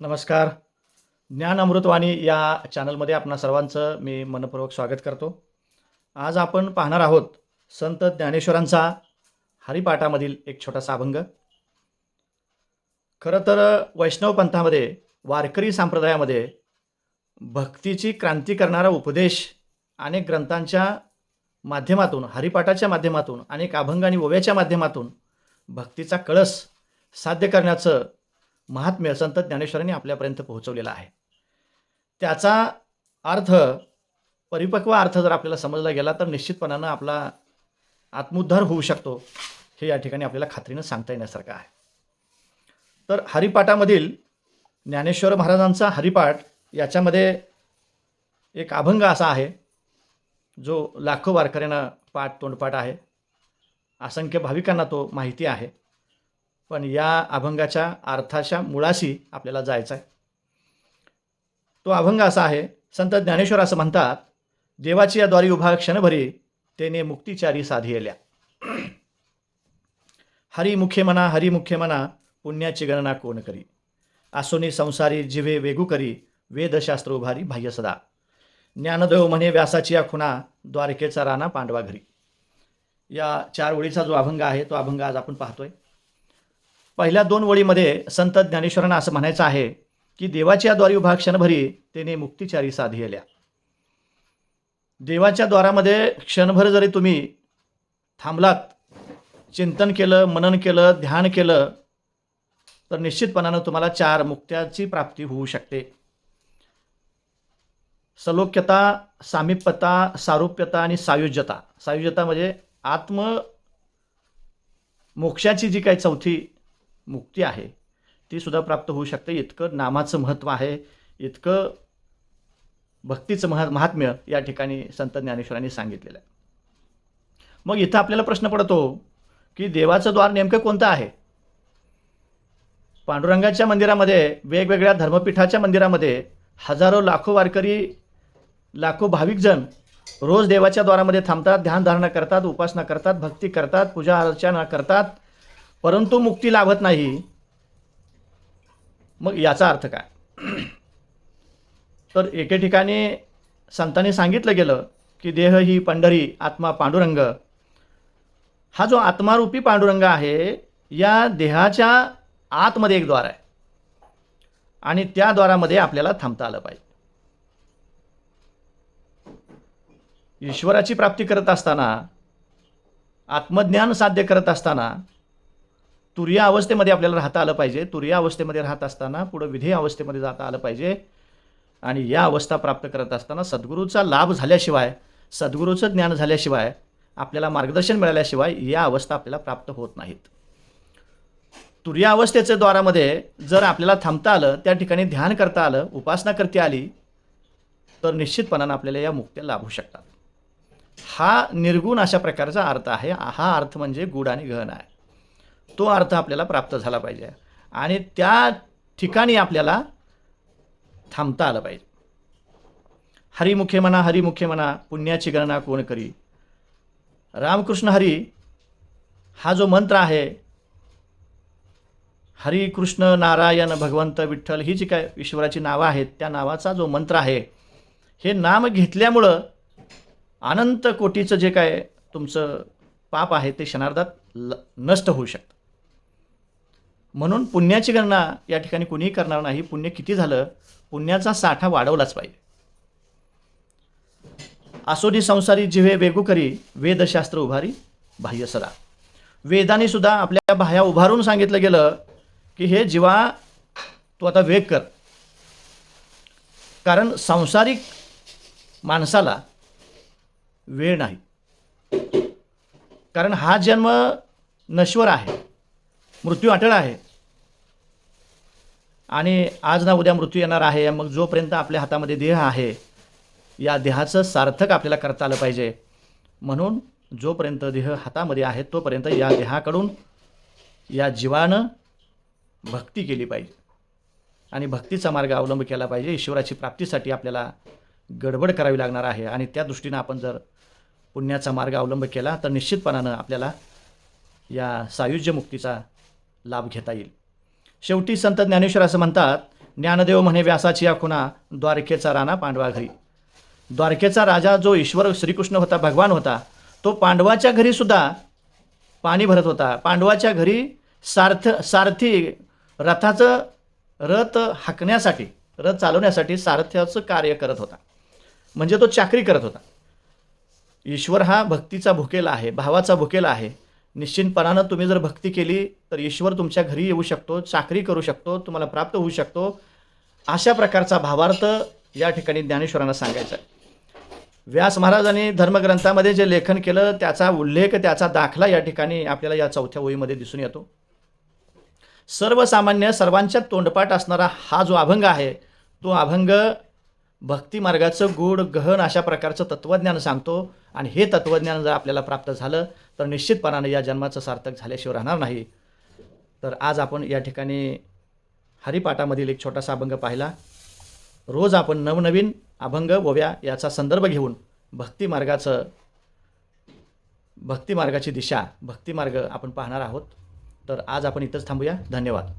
नमस्कार. ज्ञान अमृतवाणी या चॅनलमध्ये आपणा सर्वांचं मी मनपूर्वक स्वागत करतो. आज आपण पाहणार आहोत संत ज्ञानेश्वरांचा हरिपाठामधील एक छोटासा अभंग. खरं तर वैष्णव पंथामध्ये वारकरी संप्रदायामध्ये भक्तीची क्रांती करणारा उपदेश अनेक ग्रंथांच्या माध्यमातून हरिपाठाच्या माध्यमातून अनेक अभंग आणि ओव्याच्या माध्यमातून भक्तीचा कळस साध्य करण्याचं महात्म्य संत ज्ञानेश्वरांनी आपल्यापर्यंत पोहोचवलेला आहे. त्याचा अर्थ परिपक्व अर्थ जर आपल्याला समजला गेला तर निश्चितपणानं आपला आत्मोद्धार होऊ शकतो हे या ठिकाणी आपल्याला खात्रीनं सांगता येण्यासारखं आहे. तर हरिपाठामधील ज्ञानेश्वर महाराजांचा हरिपाठ याच्यामध्ये एक अभंग असा आहे जो लाखो वारकऱ्यांना पाठ तोंडपाठ आहे. असंख्य भाविकांना तो माहिती आहे. पण या अभंगाच्या अर्थाच्या मुळाशी आपल्याला जायचं आहे. तो अभंग असा आहे संत ज्ञानेश्वर असं म्हणतात देवाची या द्वारी उभा क्षणभरी तेने मुक्तिचारी साधियल्या. हरी मुख्य म्हणा हरी मुख्य म्हणा पुण्याची गणना कोण करी? आसोनी संसारी जिवे वेगू करी वेदशास्त्र उभारी बाह्य सदा. ज्ञानदेव म्हणे व्यासाची या खुणा द्वारकेचा राणा पांडवा घरी. या चार ओळीचा जो अभंग आहे तो अभंग आज आपण पाहतोय. पहिल्या दोन ओळीमध्ये संत ज्ञानेश्वरांना असं म्हणायचं आहे की देवाच्या द्वारी उभा क्षणभरी त्याने मुक्तिचारी साधियल्या. देवाच्या द्वारामध्ये क्षणभर जरी तुम्ही थांबलात चिंतन केलं मनन केलं ध्यान केलं तर निश्चितपणानं तुम्हाला चार मुक्त्याची प्राप्ती होऊ शकते. सलोक्यता सामिप्यता सारुप्यता आणि सायुज्यता. सायुज्यता म्हणजे आत्म मोक्षाची जी काही चौथी मुक्ती आहे. ती सुद्धा प्राप्त होऊ शकते. इतकं नामाचं महत्त्व आहे. इतकं भक्तीचं महा महात्म्य या ठिकाणी संत ज्ञानेश्वरांनी सांगितलेलं आहे. मग इथं आपल्याला प्रश्न पडतो की देवाचं द्वार नेमकं कोणतं आहे? पांडुरंगाच्या मंदिरामध्ये वेगवेगळ्या धर्मपीठाच्या मंदिरामध्ये हजारो लाखो वारकरी लाखो भाविकजण रोज देवाच्या द्वारामध्ये थांबतात ध्यानधारणा करतात उपासना करतात भक्ती करतात पूजा अर्चना करतात. परंतु मुक्ती लाभत नाही. मग याचा अर्थ काय? तर एके ठिकाणी संतांनी सांगितलं गेलं की देह ही पंढरी आत्मा पांडुरंग. हा जो आत्मारूपी पांडुरंग आहे या देहाच्या आतमध्ये एक द्वार आहे. आणि त्या द्वारामध्ये आपल्याला थांबता आलं पाहिजे. ईश्वराची प्राप्ती करत असताना आत्मज्ञान साध्य करत असताना तुर्या अवस्थेमध्ये आपल्याला राहता आलं पाहिजे. तुर्या अवस्थेमध्ये राहत असताना पुढं विधेय अवस्थेमध्ये जाता आलं पाहिजे. आणि या अवस्था प्राप्त करत असताना सद्गुरूचा लाभ झाल्याशिवाय सद्गुरूचं ज्ञान झाल्याशिवाय आपल्याला मार्गदर्शन मिळाल्याशिवाय या अवस्था आपल्याला प्राप्त होत नाहीत. तुर्या अवस्थेच्या द्वारामध्ये जर आपल्याला थांबता आलं त्या ठिकाणी ध्यान करता आलं उपासना करता आली तर निश्चितपणानं आपल्याला या मुक्त्या लाभू शकतात. हा निर्गुण अशा प्रकारचा अर्थ आहे. हा अर्थ म्हणजे गुड आणि गहन आहे. तो अर्थ आपल्याला प्राप्त झाला पाहिजे. आणि त्या ठिकाणी आपल्याला थांबता आलं पाहिजे. हरिमुखे म्हणा हरिमुखे म्हणा पुण्याची गणना कोण करी? रामकृष्ण हरी हा जो मंत्र आहे हरी कृष्ण नारायण भगवंत विठ्ठल ही जी काय ईश्वराची नावं आहेत त्या नावाचा जो मंत्र आहे हे नाम घेतल्यामुळं अनंत कोटीचं जे काय तुमचं पाप आहे ते क्षणार्धात ल नष्ट होऊ शकतं. म्हणून पुण्याची गणना या ठिकाणी कुणीही करणार नाही. पुण्य किती झालं? पुण्याचा साठा वाढवलाच पाहिजे. आसोदी संसारी जिव्हे वेगू करी वेदशास्त्र उभारी बाह्य सदा वेदाने सुद्धा आपल्या बाह्या उभारून सांगितलं गेलं की हे जीवा तू आता वेग कर. कारण सांसारिक माणसाला वेळ नाही. कारण हा जन्म नश्वर आहे मृत्यू अटळ आहे. आणि आज ना उद्या मृत्यू येणार आहे मग जोपर्यंत आपल्या हातामध्ये देह आहे या देहाचं सार्थक आपल्याला करता आलं पाहिजे. म्हणून जोपर्यंत देह हातामध्ये आहे तोपर्यंत या देहाकडून या जीवानं भक्ती केली पाहिजे. आणि भक्तीचा मार्ग अवलंब केला पाहिजे. ईश्वराची प्राप्तीसाठी आपल्याला गडबड करावी लागणार आहे. आणि त्या दृष्टीनं आपण जर पुण्याचा मार्ग अवलंब केला तर निश्चितपणानं आपल्याला या सायुज्य मुक्तीचा लाभ घेता येईल. शेवटी संत ज्ञानेश्वर असं म्हणतात ज्ञानदेव म्हणे व्यासाची या खुणा द्वारकेचा राणा पांडवा घरी. द्वारकेचा राजा जो ईश्वर श्रीकृष्ण होता भगवान होता तो पांडवाच्या घरीसुद्धा पाणी भरत होता. पांडवाच्या घरी सार्थ सारथी रथाचं रथ हाकण्यासाठी रथ चालवण्यासाठी सारथ्याचं कार्य करत होता. म्हणजे तो चाकरी करत होता. ईश्वर हा भक्तीचा भुकेला आहे भावाचा भुकेला आहे. निश्चितपणानं तुम्ही जर भक्ती केली तर ईश्वर तुमच्या घरी येऊ शकतो चाकरी करू शकतो तुम्हाला प्राप्त होऊ शकतो. अशा प्रकारचा भावार्थ या ठिकाणी ज्ञानेश्वरांना सांगायचा व्यास महाराजांनी धर्मग्रंथामध्ये जे लेखन केलं त्याचा उल्लेख त्याचा दाखला या ठिकाणी आपल्याला या चौथ्या ओळीमध्ये दिसून येतो. सर्वसामान्य सर्वांच्या तोंडपाठ असणारा हा जो अभंग आहे तो अभंग भक्ती मार्गाचं गूढ गहन अशा प्रकारचं तत्त्वज्ञान सांगतो. आणि हे तत्त्वज्ञान जर आपल्याला प्राप्त झालं तर निश्चितपणाने या जन्माचं सार्थक झाल्याशिवाय राहणार नाही. तर आज आपण या ठिकाणी हरिपाठामधील एक छोटासा अभंग पाहिला. रोज आपण नवनवीन अभंग ओव्या याचा संदर्भ घेऊन भक्ती मार्गाचं दिशा भक्तिमार्ग आपण पाहणार आहोत. तर आज आपण इथंच थांबूया. धन्यवाद.